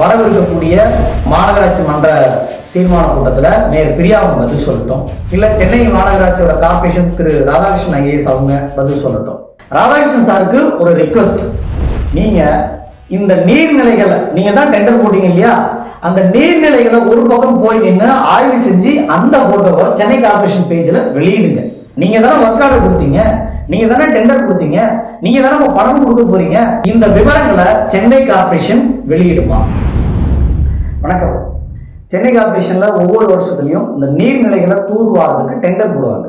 வரவிருக்கக்கூடிய மாநகராட்சி மன்ற தீர்மான கூட்டத்தில் மேயர் பிரியா அவங்க பதில் சொல்லட்டும். இல்லை சென்னை மாநகராட்சியோட கார்பரேஷன் திரு ராதாகிருஷ்ணன் ஐஏஎஸ் அவங்க பதில் சொல்லட்டும். ராதாகிருஷ்ணன் சாருக்கு ஒரு ரிக்வஸ்ட் நீங்கள் இந்த நீர்நிலைகளை நீங்கள் தான் டெண்டர் போட்டீங்க இல்லையா? அந்த நீர்நிலைகளை ஒரு பக்கம் போய் நின்று ஆய்வு செஞ்சு அந்த போட்டோவை சென்னை கார்பரேஷன் பேஜில் வெளியிடுங்க. நீங்கள் தானே ஒர்க் ஆர்டர் கொடுத்தீங்க. நீங்க தானே டெண்டர் கொடுத்தீங்க? நீங்க தானே உங்க பணம் கொடுக்க போறீங்க? இந்த விவரங்களை சென்னை கார்பரேஷன் வெளியிடுமா? வணக்கம். சென்னை கார்பரேஷன்ல ஒவ்வொரு வருஷத்துலையும் இந்த நீர்நிலைகளை தூர்வாரதுக்கு டெண்டர் போடுவாங்க.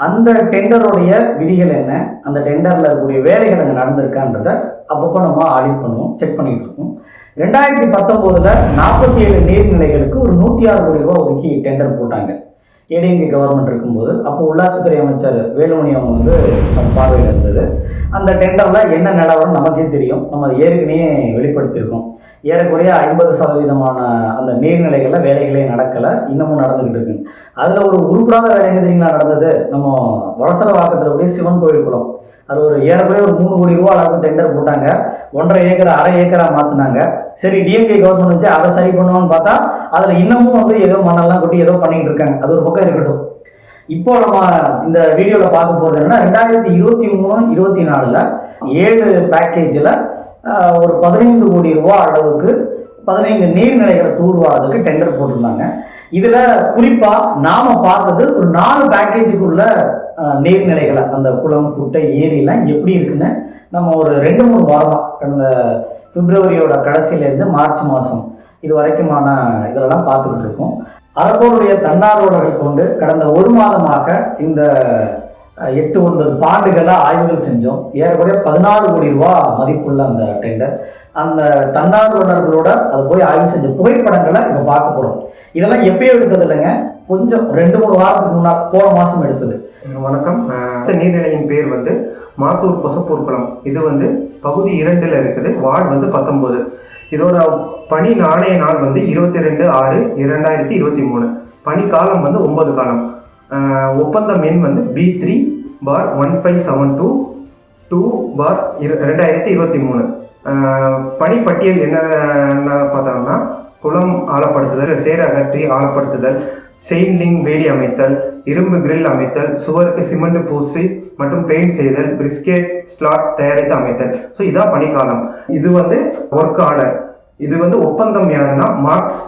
அந்த டெண்டருடைய விதிகள் என்ன? அந்த டெண்டரில் இருக்கக்கூடிய வேலைகள் அங்கே நடந்திருக்கான்றத அப்பப்போ நம்ம ஆடிட் பண்ணுவோம் செக் பண்ணிட்டு இருக்கோம். ரெண்டாயிரத்தி பத்தொம்போதில் நாற்பத்தி ஏழு நீர்நிலைகளுக்கு ஒரு நூற்றி ஆறு கோடி ரூபா ஒதுக்கி டெண்டர் போட்டாங்க. ஏடிஎம்கே கவர்மெண்ட் இருக்கும்போது அப்போ உள்ளாட்சித்துறை அமைச்சர் வேலுமணி அவங்க வந்து பார்வையில் இருந்தது. அந்த டெண்டரில் என்ன நிலவரம் நமக்கே தெரியும். நம்ம அதை ஏற்கனவே வெளிப்படுத்தியிருக்கோம். ஏறக்குறைய ஐம்பது சதவீதமான அந்த நீர்நிலைகளில் வேலைகளே நடக்கலை. இன்னமும் நடந்துக்கிட்டு இருக்கு. அதில் ஒரு உருப்படாத வேலைங்க தெரியுங்களா நடந்தது? நம்ம வளசரவாக்கத்தில் கூடிய சிவன் கோவில் குளம். அது ஒரு ஏறக்குறைய ஒரு மூணு கோடி ரூபா அளவுக்கு டெண்டர் போட்டாங்க. ஒன்றரை ஏக்கர் அரை ஏக்கரா மாற்றினாங்க சரி டிஎம்கே கவர்மெண்ட் வச்சு அதை சரி பண்ணுவோம்னு பார்த்தா அதில் இன்னமும் வந்து ஏதோ மண்ணெல்லாம் கொட்டி ஏதோ பண்ணிட்டு இருக்காங்க. அது ஒரு பக்கம் இருக்கட்டும். இப்போ நம்ம இந்த வீடியோவில் பார்க்க போகிறது என்னன்னா ரெண்டாயிரத்தி இருபத்தி மூணு இருபத்தி நாலில் ஏழு பேக்கேஜில் ஒரு பதினைந்து கோடி ரூபா அளவுக்கு பதினைந்து நீர்நிலைகளை தூர்வாரதுக்கு டெண்டர் போட்டிருந்தாங்க. இதில் குறிப்பாக நாம் பார்த்தது ஒரு நாலு பேக்கேஜுக்குள்ள நீர்நிலைகளை அந்த குளம் குட்டை ஏரியெல்லாம் எப்படி இருக்குன்னு நம்ம ஒரு ரெண்டு மூணு வாரமாக கடந்த பிப்ரவரியோட கடைசியிலேருந்து மார்ச் மாதம் இது வரைக்குமான இதெல்லாம் பார்த்துக்கிட்டு இருக்கோம். அரபோருடைய தன்னார்வலர்கள் கொண்டு கடந்த ஒரு மாதமாக இந்த எட்டு ஒன்பது பாண்டுகளை ஆய்வுகள் செஞ்சோம். ஏறக்குறைய பதினாலு கோடி ரூபா மதிப்புள்ள அந்த டெண்டர். அந்த தன்னார்வலர்களோட அதை போய் ஆய்வு செஞ்ச புகைப்படங்களை இப்போ பார்க்க போகிறோம் இதெல்லாம் எப்பயோ எடுத்தது இல்லைங்க. கொஞ்சம் ரெண்டு மூணு வாரத்துக்கு முன்னாள் போன மாதம் எடுத்தது. வணக்கம். நீர்நிலையின் பேர் வந்து மாத்தூர் கொசப்பூர் குளம். இது வந்து பகுதி இரண்டில் இருக்குது. வார்டு வந்து பத்தொம்போது இதோட பணி நாணய நாள் வந்து இருபத்தி ரெண்டு ஆறு இரண்டாயிரத்தி இருபத்தி மூணு. பணி காலம் வந்து ஒன்பது காலம். ஒப்பந்தம் எண் வந்து P three four one five seven two two four இரு ரெண்டாயிரத்தி இருபத்தி மூணு. பணிப்பட்டியல் என்ன பார்த்தோம்னா குளம் ஆழப்படுத்துதல் சேர அகற்றி ஆழப்படுத்துதல் செயின்லிங் வேலி அமைத்தல் இரும்பு கிரில் அமைத்தல் சுவருக்கு சிமெண்ட் பூசி மற்றும் பெயிண்ட் செய்தல் பிரிஸ்கெட் ஸ்லாட் தயாரித்து அமைத்தல். ஸோ இதான் பணிக்காலம். இது வந்து ஒர்க் ஆர்டர் இது வந்து ஒப்பந்தம் யாருன்னா மார்க்ஸ்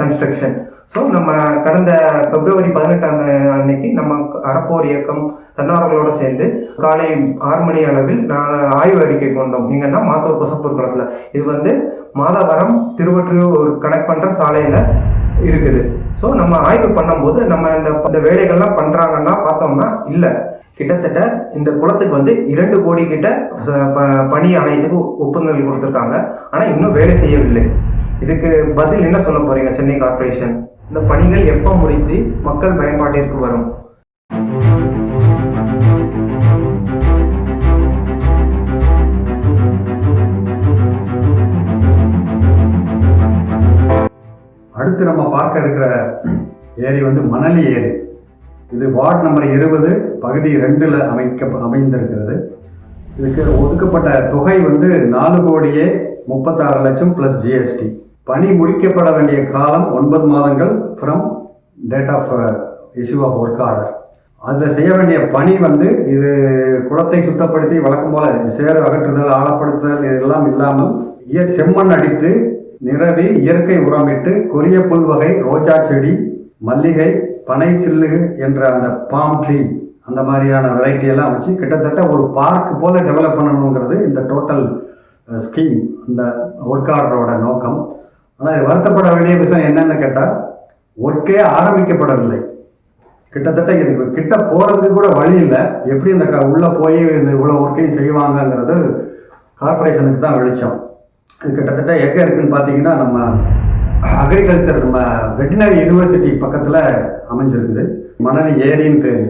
கன்ஸ்ட்ரக்ஷன் ஸோ நம்ம கடந்த பிப்ரவரி பதினெட்டாம் அன்னைக்கு நம்ம அறப்போர் இயக்கம் தன்னார்வலோடு சேர்ந்து காலை ஆறு மணி அளவில் நாங்கள் ஆய்வு அறிக்கை கொண்டோம். எங்கன்னா மாத்தூர் கொசப்பூர் குளத்தில். இது வந்து மாதவரம் திருவொற்றியூர் கனெக்ட் பண்ணுற சாலையில் இருக்குது. ஸோ நம்ம ஆய்வு பண்ணும்போது நம்ம இந்த இந்த வேலைகள்லாம் பண்ணுறாங்கன்னா பார்த்தோம்னா இல்லை. கிட்டத்தட்ட இந்த குளத்துக்கு வந்து இரண்டு கோடி கிட்ட ச- ப- பணி ஆணையத்துக்கு ஒப்புதல் கொடுத்துருக்காங்க. ஆனால் இன்னும் வேலை செய்யவில்லை. இதுக்கு பதில் என்ன சொல்ல போறீங்க சென்னை கார்ப்பரேஷன்? இந்த பணிகள் எப்போ முடித்து மக்கள் பயன்பாட்டிற்கு வரும்? அடுத்து நம்ம பார்க்க இருக்கிற ஏரி வந்து மணலி ஏரி. இது வார்டு நம்பர் இருபது பகுதி ரெண்டில் அமைக்க அமைந்திருக்கிறது. இதுக்கு ஒதுக்கப்பட்ட தொகை வந்து நாலு கோடியே முப்பத்தாறு லட்சம் ப்ளஸ் ஜிஎஸ்டி பணி முடிக்கப்பட வேண்டிய காலம் ஒன்பது மாதங்கள் from date of issue of work order அதில் செய்ய வேண்டிய பணி வந்து இது குளத்தை சுத்தப்படுத்தி வழக்கம் போல் சேறு அகற்றுதல் ஆழப்படுத்துதல் இதெல்லாம் இல்லாமல் இய- செம்மண் அடித்து நிரவி இயற்கை உரமிட்டு கொரிய புல் வகை ரோஜா செடி மல்லிகை பனை சில்லு என்ற அந்த பாம் ட்ரீ அந்த மாதிரியான வெரைட்டி எல்லாம் வச்சு கிட்டத்தட்ட ஒரு பார்க் போல டெவலப் பண்ணணுங்கிறது இந்த டோட்டல் ஸ்கீம் இந்த ஒர்க் ஆர்டரோட நோக்கம். ஆனால் இது வருத்தப்பட வேண்டிய விஷயம் என்னன்னு கேட்டால் ஒர்க்கே ஆரம்பிக்கப்படவில்லை. கிட்டத்தட்ட இதுக்கு கிட்ட போகிறதுக்கு கூட வழி இல்லை. எப்படி இந்த க உள்ளே போய் இந்த இவ்வளோ ஒர்க்கையும் செய்வாங்கங்கிறது கார்ப்பரேஷனுக்கு தான் வெளிச்சம். அது கிட்டத்தட்ட எங்கே இருக்குதுன்னு பார்த்தீங்கன்னா நம்ம அக்ரிகல்ச்சர் நம்ம வெட்டினரி யூனிவர்சிட்டி பக்கத்தில் அமைஞ்சிருக்குது. மணலி ஏரின்னு பேர்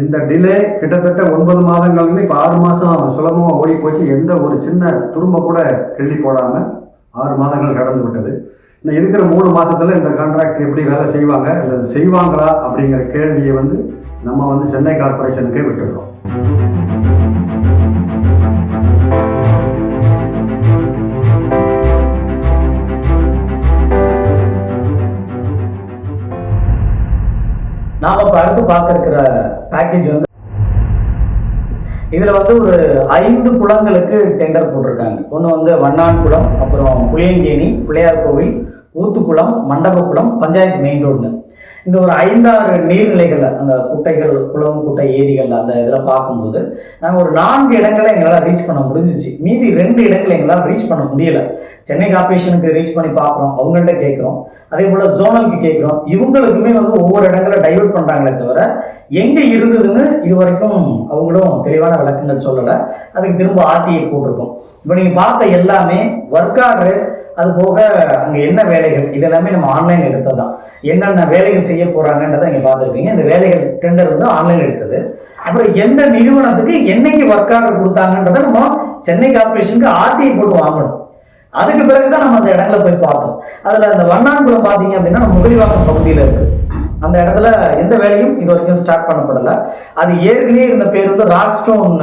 இந்த டிலே கிட்டத்தட்ட ஒன்பது மாதங்கள்னு இப்போ ஆறு மாதம் சுலபமாக ஓடி போச்சு எந்த ஒரு சின்ன துரும்ப கூட கிள்ளி போடாமல் ஆறு மாதங்கள் கடந்து விட்டது. இன்னும் இருக்கிற மூணு மாதத்தில் இந்த கான்ட்ராக்ட் எப்படி வேலை செய்வாங்க இல்லை செய்வாங்களா அப்படிங்கிற கேள்வியை வந்து நம்ம வந்து சென்னை கார்பரேஷனுக்கே விட்டுடுறோம். நாம் இப்போ அடுத்து பார்க்க இருக்கிற பேக்கேஜ் வந்து இதில் வந்து ஒரு ஐந்து குளங்களுக்கு டெண்டர் போட்டிருக்காங்க. ஒன்று வந்து வண்ணான் குளம் அப்புறம் புளியங்கேணி பிள்ளையார் கோவில் ஊத்துக்குளம் மண்டபக்குளம் பஞ்சாயத்து மெயின் ரோடுன்னு இந்த ஒரு ஐந்தாறு நீர்நிலைகள் அந்த குட்டைகள் குளம் குட்டை ஏரிகள் அந்த இதில் பார்க்கும்போது நாங்கள் ஒரு நான்கு இடங்களை எங்களால் ரீச் பண்ண முடிஞ்சிச்சு. மீதி ரெண்டு இடங்களை எங்களால் ரீச் பண்ண முடியல. சென்னை கார்பரேஷனுக்கு ரீச் பண்ணி பார்க்குறோம் அவங்கள்ட்ட கேட்குறோம். அதே போல் ஜோனலுக்கு கேட்குறோம். இவங்களுக்குமே வந்து ஒவ்வொரு இடங்களை டைவர்ட் பண்ணுறாங்களே தவிர எங்கே இருந்ததுன்னு இது வரைக்கும் அவங்களும் தெளிவான விளக்கங்கள் சொல்லலை. அதுக்கு திரும்ப ஆர்டிஐ போட்டிருக்கோம். இப்போ நீங்கள் பார்த்த எல்லாமே ஒர்க் ஆர்டரு அது போக அங்கே என்ன வேலைகள் இது எல்லாமே நம்ம ஆன்லைன் எடுத்தது தான் என்னென்ன வேலைகள் செய்ய போகிறாங்கன்றதை நீங்கள் பார்த்துருப்பீங்க. இந்த வேலைகள் டெண்டர் வந்து ஆன்லைன் எடுத்தது. அப்புறம் எந்த நிறுவனத்துக்கு என்னைக்கு ஒர்க் ஆர்டர் கொடுத்தாங்கன்றதை நம்ம சென்னை கார்பரேஷனுக்கு ஆர்டிஐ போட்டு வாங்கணும். அதுக்கு பிறகு தான் நம்ம அந்த இடங்களை போய் பார்த்தோம். அதில் அந்த வண்ணான்குளம் பார்த்தீங்க அப்படின்னா நம்ம முகலிவாக்கம் பகுதியில் இருக்குது அந்த இடத்துல எந்த வேலையும் இது வரைக்கும் ஸ்டார்ட் பண்ணப்படலை. அது ஏற்கனவே இருந்த பேர் வந்து ராக் ஸ்டோன்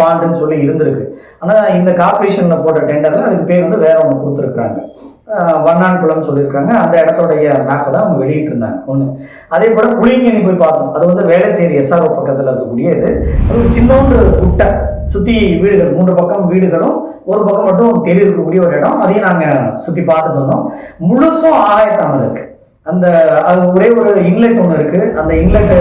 பாண்டுன்னு சொல்லி இருந்திருக்கு. ஆனால் இந்த கார்பரேஷனில் போட்ட டெண்டரில் அதுக்கு பேர் வந்து வேற ஒன்று கொடுத்துருக்குறாங்க. வண்ணான்குளம் சொல்லியிருக்காங்க. அந்த இடத்துடைய மேப்பை தான் அவங்க வெளியிட்டிருந்தாங்க. ஒன்று அதே போல் புளிங்கனி போய் பார்த்தோம். அது வந்து வேளச்சேரி எஸ்ஆர்ஓ பக்கத்தில் இருக்கக்கூடிய இது. அது ஒரு சின்னோண்டு குட்டை. சுற்றி வீடுகள் மூன்று பக்கம் வீடுகளும் ஒரு பக்கம் மட்டும் தெரு இருக்கக்கூடிய ஒரு இடம். அதையும் நாங்கள் சுற்றி பார்த்துட்டு வந்தோம். முழுசும் ஆகாயத்தாமல் இருக்குது அந்த அது ஒரே ஒரு இன்லெட் ஒன்று இருக்குது அந்த இன்லெட்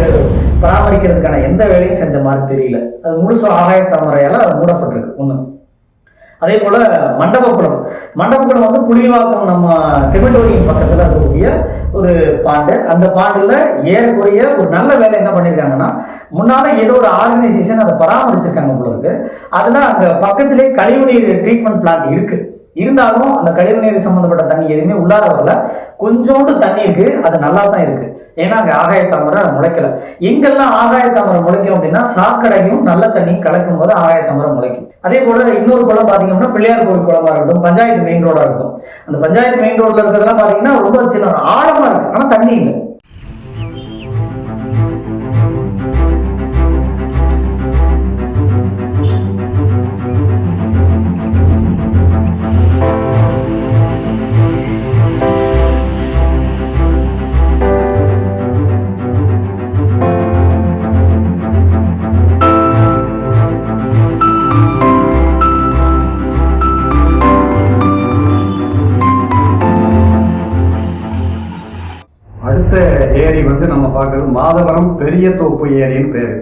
பராமரிக்கிறதுக்கான எந்த வேலையும் செஞ்ச மாதிரி தெரியல. அது முழுசும் ஆகாயத்தாமரையால் மூடப்பட்டிருக்கு. ஒன்று அதே போல மண்டபப்புறம். மண்டபப்புறம் வந்து புலிவாக்கம் நம்ம டெமிட்டோரியம் பக்கத்தில் இருக்கக்கூடிய ஒரு பாண்டு. அந்த பாண்டில் ஏறக்குறைய ஒரு நல்ல வேலை என்ன பண்ணியிருக்காங்கன்னா முன்னால ஏதோ ஒரு ஆர்கனைசேஷன் அதை பராமரிச்சிருக்காங்க உங்களுக்கு இருக்கு. அதில் அங்கே பக்கத்திலே கழிவுநீர் ட்ரீட்மெண்ட் பிளான்ட் இருக்குது இருந்தாலும் அந்த கழிவுநீர் சம்மந்தப்பட்ட தண்ணி எதுவுமே உள்ளார வரல. கொஞ்சோண்டு தண்ணி இருக்கு அது நல்லா தான் இருக்கு. ஏன்னா அங்கே ஆகாய தாமரை முளைக்கல. எங்கெல்லாம் ஆகாய தாமரை முளைக்கும் அப்படின்னா சாக்கடையும் நல்ல தண்ணி கலக்கும் போது ஆகாய தாமரை முளைக்கும். அதே போல இன்னொரு குளம் பார்த்தீங்கன்னா பிள்ளையார் கோவில் குளமா இருக்கட்டும் பஞ்சாயத்து மெயின் ரோடா இருக்கட்டும். அந்த பஞ்சாயத்து மெயின் ரோட்ல இருக்கிறதெல்லாம் பார்த்தீங்கன்னா ரொம்ப சின்ன ஆழமா இருக்கு. ஆனால் தண்ணி இல்லை. அடுத்த ஏரி வந்து நம்ம பார்க்கறது மாதவரம் பெரிய தோப்பு ஏரின்னு பேர்.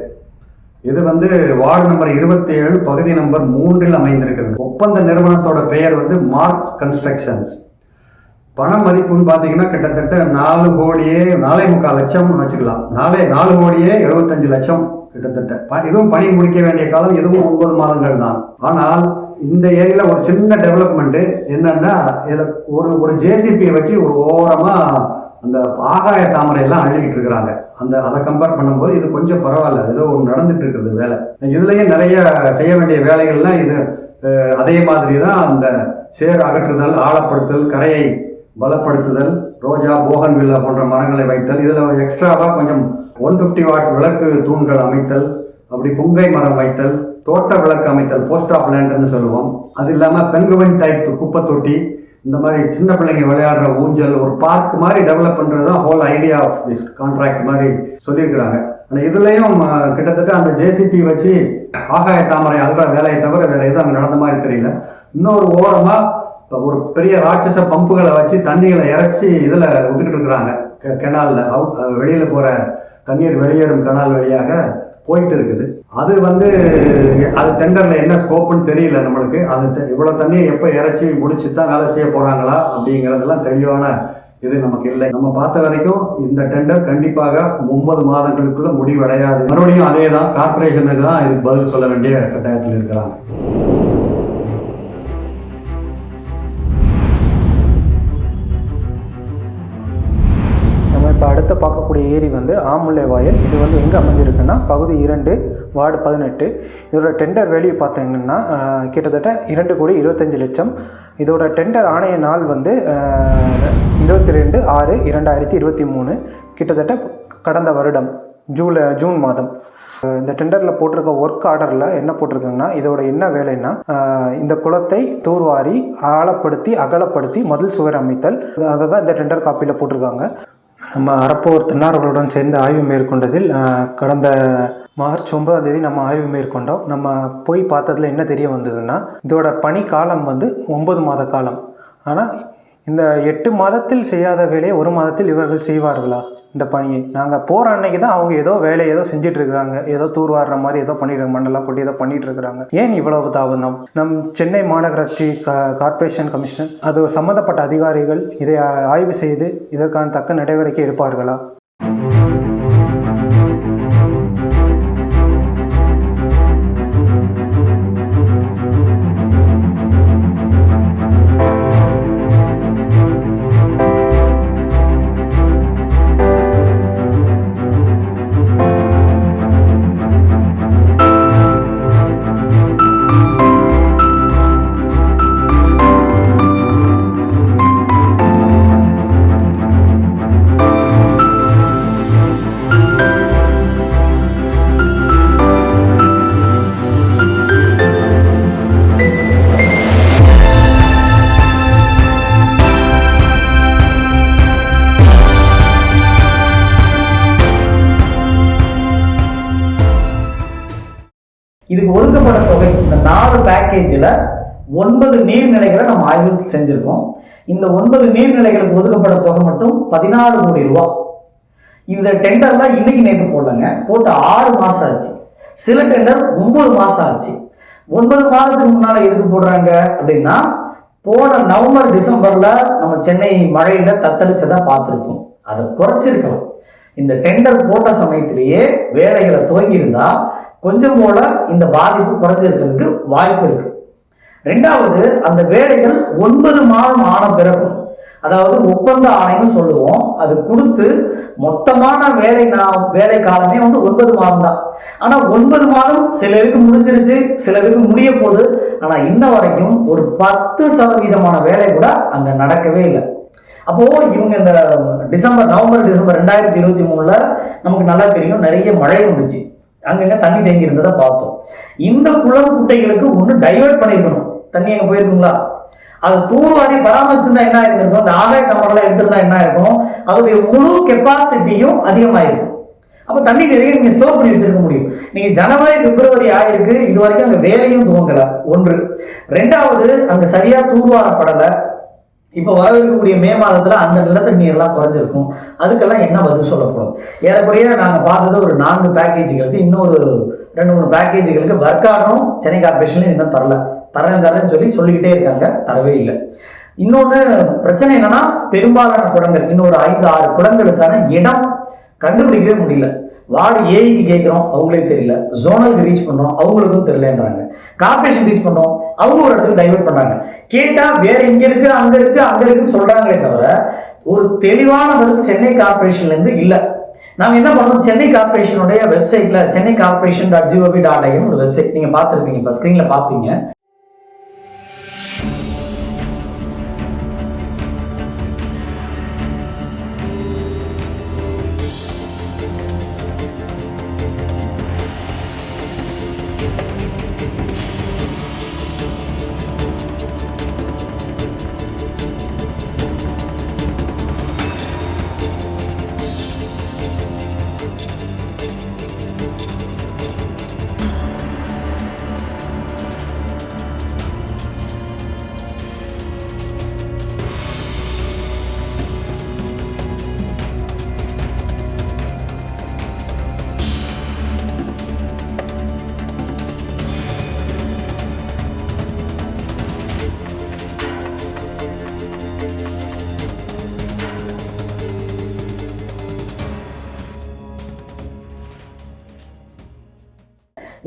இது வந்து வார்டு நம்பர் இருபத்தி ஏழு பகுதி நம்பர் மூன்றில் அமைந்திருக்கிறது. ஒப்பந்த நிறுவனத்தோட பெயர் வந்து மார்க் கன்ஸ்ட்ரக்ஷன்ஸ் பண மதிப்புன்னு பார்த்தீங்கன்னா கிட்டத்தட்ட நாலு கோடியே நாலே முக்கால் லட்சம்னு வச்சுக்கலாம். நாலே நாலு கோடியே எழுபத்தஞ்சு லட்சம் கிட்டத்தட்ட. இதுவும் பணி முடிக்க வேண்டிய காலம் இதுவும் ஒன்பது மாதங்கள் தான். ஆனால் இந்த ஏரியில் ஒரு சின்ன டெவலப்மெண்ட்டு என்னென்னா இதில் ஒரு ஒரு ஜேசிபியை வச்சு ஒரு ஓரமாக அந்த ஆகாய தாமரை எல்லாம் அள்ளிக்கிட்டு இருக்கிறாங்க. அந்த அதை கம்பேர் பண்ணும்போது இது கொஞ்சம் பரவாயில்ல. ஏதோ ஒன்று நடந்துட்டு இருக்குது வேலை. இதுலயும் நிறைய செய்ய வேண்டிய வேலைகள்லாம் இது அதே மாதிரி தான் அந்த சேர் அகற்றுதல் ஆழப்படுத்தல் கரையை பலப்படுத்துதல் ரோஜா போகன்வில்லா போன்ற மரங்களை வைத்தல் இதில் எக்ஸ்ட்ராவாக கொஞ்சம் ஒன் ஃபிஃப்டி வாட்ஸ் விளக்கு தூண்கள் அமைத்தல் அப்படி புங்கை மரம் வைத்தல் தோட்ட விளக்கு அமைத்தல் போஸ்ட் ஆஃப் லேண்ட்னு சொல்லுவோம். அது இல்லாமல் பெங்குவன் டைப் குப்பை தொட்டி இந்த மாதிரி சின்ன பிள்ளைங்க விளையாடுற ஊஞ்சல் ஒரு பார்க் மாதிரி டெவலப் பண்ணுறது தான் whole idea of this contract மாதிரி சொல்லியிருக்கிறாங்க. ஆனால் இதுலேயும் கிட்டத்தட்ட அந்த ஜேசிபி வச்சு ஆகாய தாமரை அல்ற வேலையை தவிர வேறு எதுவும் அங்கே நடந்த மாதிரி தெரியல. இன்னொரு ஓரமாக இப்போ ஒரு பெரிய ராட்சச பம்புகளை வச்சு தண்ணிகளை இறைச்சி இதில் விட்டுக்கிட்டு இருக்கிறாங்க. கெ கெனாலில். அவுட் வெளியில் போகிற தண்ணீர் வெளியேறும் கனால் வழியாக போயிட்டு இருக்குது அது வந்து அது டெண்டரில் என்ன ஸ்கோப்புன்னு தெரியல நம்மளுக்கு. அது இவ்வளோ தண்ணியை எப்போ இறைச்சி முடிச்சு தான் வேலை செய்ய போகிறாங்களா அப்படிங்கிறதெல்லாம் தெளிவான இது நமக்கு இல்லை. நம்ம பார்த்த வரைக்கும் இந்த டெண்டர் கண்டிப்பாக ஒன்பது மாதங்களுக்குள்ள முடிவடையாது. மறுபடியும் அதே தான் கார்பரேஷனுக்கு தான் இதுக்கு பதில் சொல்ல வேண்டிய கட்டாயத்தில் இருக்கிறாங்க. அடுத்து ஏரி வந்து ஆமுல்லை வாயல். இது வந்து எங்கே அமைஞ்சிருக்குன்னா பகுதி இரண்டு வார்டு பதினெட்டு. இதோட டெண்டர் வேல்யூ பார்த்தீங்கன்னா கிட்டத்தட்ட இரண்டு கோடி இருபத்தஞ்சு லட்சம். இதோட டெண்டர் ஆணைய நாள் வந்து இருபத்தி ரெண்டு ஆறு இரண்டாயிரத்தி இருபத்தி மூணு கிட்டத்தட்ட கடந்த வருடம் ஜூலை ஜூன் மாதம். இந்த டெண்டரில் போட்டிருக்க ஒர்க் ஆர்டரில் என்ன போட்டிருக்காங்கன்னா இதோட என்ன வேலைன்னா இந்த குளத்தை தூர்வாரி ஆழப்படுத்தி அகலப்படுத்தி மதில் சுவர் அமைத்தல். அதை தான் இந்த டெண்டர் காப்பியில் போட்டிருக்காங்க. நம்ம அறப்போர் தன்னார்வலுடன் சேர்ந்து ஆய்வு மேற்கொண்டதில் கடந்த மார்ச் ஒன்பதாம் தேதி நம்ம ஆய்வு மேற்கொண்டோம். நம்ம போய் பார்த்ததுல என்ன தெரிய வந்ததுன்னா இதோட பணி காலம் வந்து ஒன்பது மாத காலம். ஆனால் இந்த எட்டு மாதத்தில் செய்யாத வேலையை ஒரு மாதத்தில் இவர்கள் செய்வார்களா? இந்த பணியை. நாங்கள் போகிற அன்னைக்கு தான் அவங்க ஏதோ வேலை ஏதோ செஞ்சுட்டு இருக்கிறாங்க ஏதோ தூர்வாடுற மாதிரி ஏதோ பண்ணிட்டு மண்ணெல்லாம் கொட்டி ஏதோ பண்ணிட்டு இருக்கிறாங்க ஏன் இவ்வளவு தாமதம்? நம் சென்னை மாநகராட்சி கா கார்ப்பரேஷன் கமிஷனர் அது சம்மந்தப்பட்ட அதிகாரிகள் இதை ஆய்வு செய்து இதற்கான தக்க நடவடிக்கை எடுப்பார்களா? பேக்கேஜில் ஒன்பது நீர்நிலைகளை நம்ம ஆய்வு செஞ்சுருக்கோம். இந்த ஒன்பது நீர்நிலைகளுக்கு ஒதுக்கப்பட்ட தொகை மட்டும் பதினாலு கோடி ரூபா. இந்த டெண்டர்லாம் இன்னைக்கு நேற்று போடலங்க. போட்டு ஆறு மாசம் ஆச்சு. சில டெண்டர் ஒன்பது மாசம் ஆச்சு. ஒன்பது மாதத்துக்கு முன்னால் எதுக்கு போடுறாங்க அப்படின்னா போன நவம்பர் டிசம்பர்ல நம்ம சென்னை மழையில தத்தளிச்சதா பார்த்துருக்கோம். அதை குறைச்சிருக்கலாம். இந்த டெண்டர் போட்ட சமயத்திலேயே வேலைகளை துவங்கி இருந்தா கொஞ்சம் போல இந்த பாதிப்பு குறைஞ்சிருக்கிறதுக்கு வாய்ப்பு இருக்கு. ரெண்டாவது அந்த வேலைகள் ஒன்பது மாதம் ஆன பிறகும் அதாவது ஒப்பந்த ஆணைன்னு சொல்லுவோம் அது கொடுத்து மொத்தமான வேலை நான் வேலை காலமே வந்து ஒன்பது மாதம் தான். ஆனால் ஒன்பது மாதம் சிலருக்கு முடிஞ்சிருச்சு சிலருக்கு முடிய போகுது. ஆனால் இன்ன வரைக்கும் ஒரு பத்து சதவீதமான வேலை கூட அங்கே நடக்கவே இல்லை. அப்போ இவங்க இந்த டிசம்பர் நவம்பர் டிசம்பர் ரெண்டாயிரத்தி இருபத்தி மூணுல நமக்கு நல்லா தெரியும் நிறைய மழை வந்துச்சு. அங்கங்க தண்ணி தேங்கி இருந்ததை பார்த்தோம். இந்த குளம் குட்டைகளுக்கு ஒன்று டைவர்ட் பண்ணிருக்கணும். தண்ணி அங்கே போயிருக்குங்களா? அது தூர்வாரி பராமரிச்சிருந்தா என்ன இருந்திருக்கும் அந்த ஆதாய கம்பெல்லாம் எடுத்திருந்தா என்ன இருக்கும் அதோடைய முழு கெப்பாசிட்டியும் அதிகமாயிருக்கும் அப்போ தண்ணி நிறைய நீங்கள் ஸ்டோர் பண்ணி வச்சிருக்க முடியும். நீங்கள் ஜனவரி பிப்ரவரி ஆயிருக்கு. இது வரைக்கும் அங்கே வேலையும் துவங்கலை. ஒன்று. ரெண்டாவது அங்கே சரியாக தூர்வாரப்படலை. இப்போ வரவிருக்கக்கூடிய மே மாதத்தில் அந்த நிலத்தடி நீர்லாம் குறைஞ்சிருக்கும். அதுக்கெல்லாம் என்ன பதில் சொல்லப்படும்? ஏறக்குறைய நாங்கள் பார்த்தது ஒரு நான்கு பேக்கேஜுகளுக்கு இன்னொரு ரெண்டு மூணு பேக்கேஜுகளுக்கு ஒர்க் ஆர்டரும் சென்னை கார்பரேஷன்லையும் இன்னும் தரல. தரேன் தரேன்னு சொல்லி சொல்லிக்கிட்டே இருக்காங்க. தரவே இல்லை. இன்னொன்று பிரச்சனை என்னன்னா பெரும்பாலான குடங்கள் இன்னொரு ஐந்து ஆறு குடங்களுக்கான இடம் கண்டுபிடிக்கவே முடியல. வார்டு ஏஐக்கு கேட்குறோம் அவங்களே தெரியல. ஜோனலுக்கு ரீச் பண்ணுறோம் அவங்களுக்கும் தெரியலன்றாங்க. கார்பரேஷன் ரீச் பண்ணுறோம் அவங்க ஒரு இடத்துக்கு டைவர்ட் பண்ணுறாங்க கேட்டால் வேற இங்கே இருக்குது அங்கே இருக்குது அங்கே இருக்குன்னு சொல்கிறாங்களே தவிர ஒரு தெளிவான பதில் சென்னை கார்பரேஷன்லேருந்து இல்லை. நாங்கள் என்ன பண்ணோம்? சென்னை கார்பரேஷனுடைய வெப்சைட்டில் Chennai corporation dot ஜிஓபி dot in ஒரு வெப்சைட் நீங்கள் பார்த்துருப்பீங்க இப்போ ஸ்க்ரீனில் பார்ப்பீங்க.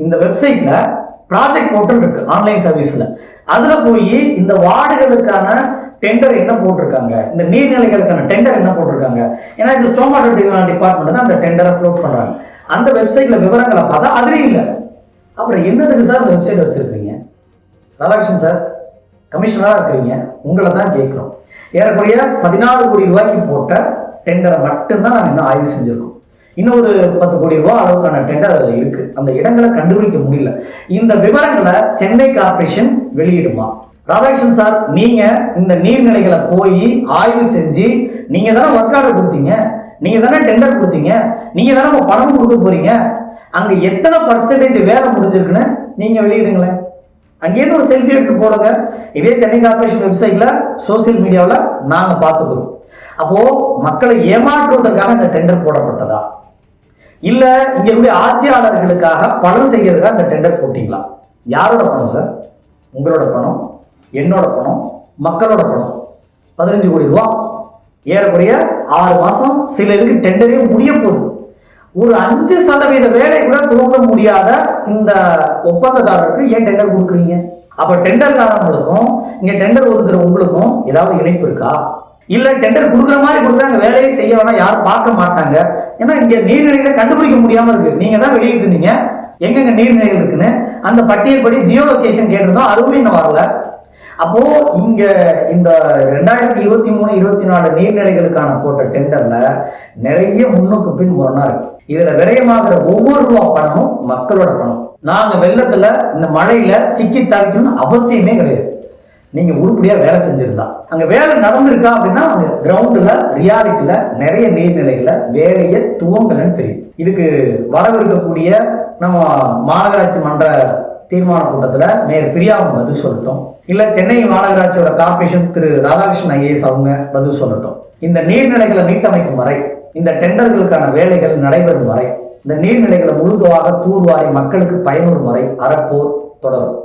இந்த வெப்சைட்ல ப்ராஜெக்ட் போர்ட்டல் இருக்கு ஆன்லைன் சர்வீஸ்ல அதுல போய் இந்த வார்டுகளுக்கான டெண்டர் என்ன போட்டிருக்காங்க இந்த நீர்நிலைகளுக்கான டெண்டர் என்ன போட்டிருக்காங்க. ஏன்னா இந்த ஸ்டோமாட்டோ டிபார்ட்மெண்ட் தான் அந்த டெண்டரை ஃப்ளோட் பண்றாங்க. அந்த வெப்சைட்ல விவரங்களை பார்த்தா அதுலேயும் இல்லை. அப்புறம் என்னதுக்கு சார் அந்த வெப்சைட் வச்சிருக்கீங்க? ராதாகிருஷ்ணன் சார் கமிஷனராக இருக்கிறீங்க. உங்களை தான் கேட்குறோம். ஏறக்குறைய பதினாலு கோடி ரூபாய்க்கு போட்ட டெண்டரை மட்டும்தான் நாங்கள் இன்னும் ஆய்வு செஞ்சுருக்கோம். இன்னொரு பத்து கோடி ரூபாய் அளவுக்கான டெண்டர் அதில் இருக்கு. அந்த இடங்களை கண்டுபிடிக்க முடியல. இந்த விவரங்களை சென்னை கார்பரேஷன் வெளியிடுமா? ராதாகிருஷ்ணன் சார் நீங்க இந்த நீர்நிலைகளை போய் ஆய்வு செஞ்சு நீங்க தானே ஒர்க் ஆர்டர் கொடுத்தீங்க? நீங்க தானே டெண்டர் கொடுத்தீங்க? நீங்க தானே இப்ப பணம் கொடுக்க போறீங்க? அங்க எத்தனை பர்சன்டேஜ் வேலை முடிஞ்சிருக்குன்னு நீங்க வெளியிடுங்களேன். அங்கேயிருந்து ஒரு செல்ஃபி எடுத்து போடுங்க. இதே சென்னை கார்பரேஷன் வெப்சைட்ல சோசியல் மீடியாவில் நாங்கள் பார்த்துக்கிறோம். அப்போ மக்களை ஏமாற்றுவதற்காக இந்த டெண்டர் போடப்பட்டதா? இல்ல இங்க இருக்கக்கூடிய ஆட்சியாளர்களுக்காக பணம் செய்யறதுக்காக இந்த டெண்டர் போட்டிங்களா? யாரோட பணம் சார் உங்களோட பணம் என்னோட பணம் மக்களோட பணம். பதினஞ்சு கோடி ரூபா. ஏறக்குறைய ஆறு மாசம் சில இதுக்கு டெண்டரே முடிய போகுது. ஒரு அஞ்சு சதவீத வேலை கூட துவங்க முடியாத இந்த ஒப்பந்ததாரருக்கு ஏன் டெண்டர் கொடுக்குறீங்க? அப்ப டெண்டர்காரங்களுக்கும் இங்க டெண்டர் ஒதுக்குற உங்களுக்கும் ஏதாவது இணைப்பு இருக்கா? இல்ல டெண்டர் கொடுக்குற மாதிரி கொடுக்குறாங்க வேலையை செய்ய வேணா யாரும் பார்க்க மாட்டாங்க. ஏன்னா இங்க நீர்நிலைகளை கண்டுபிடிக்க முடியாம இருக்கு. நீங்க தான் வெளியிட்டு இருந்தீங்க. எங்கெங்க நீர்நிலைகள் இருக்குன்னு அந்த பட்டியல் படி ஜியோ லொகேஷன் கேட்டிருந்தோம். அதுவுமே இன்னும் வரல. அப்போ இங்க இந்த ரெண்டாயிரத்தி இருபத்தி மூணு இருபத்தி நாலு நீர்நிலைகளுக்கான போட்ட டெண்டர்ல நிறைய முன்னுக்கு பின் முரணா இருக்கு. இதுல விரயமாகிற ஒவ்வொரு ரூபா பணமும் மக்களோட பணம். நாங்க வெள்ளத்துல இந்த மழையில சிக்கி தாக்கணும்னு அவசியமே கிடையாது. நீங்க உருப்படியா வேலை செஞ்சிருந்தா. அங்க வேலை நடந்திருக்கா அப்படின்னா அங்க கிரவுண்டில் ரியாலிட்டியில நிறைய நீர்நிலைகளில் வேலையை துவங்கலன்னு தெரியும். இதுக்கு வரவிருக்கக்கூடிய நம்ம மாநகராட்சி மன்ற தீர்மான கூட்டத்தில் மேயர் பிரியாவும் பதில் சொல்லட்டும். இல்லை சென்னை மாநகராட்சியோட கார்பரேஷன் திரு ராதாகிருஷ்ணன் ஐஏஎஸ் அவங்க பதில் சொல்லட்டும். இந்த நீர்நிலைகளை மீட்டமைக்கும் வரை இந்த டெண்டர்களுக்கான வேலைகள் நடைபெறும் வரை இந்த நீர்நிலைகளை முழுதுவாக தூர்வாரி மக்களுக்கு பயனுறும் வரை அறப்போர் தொடரும்.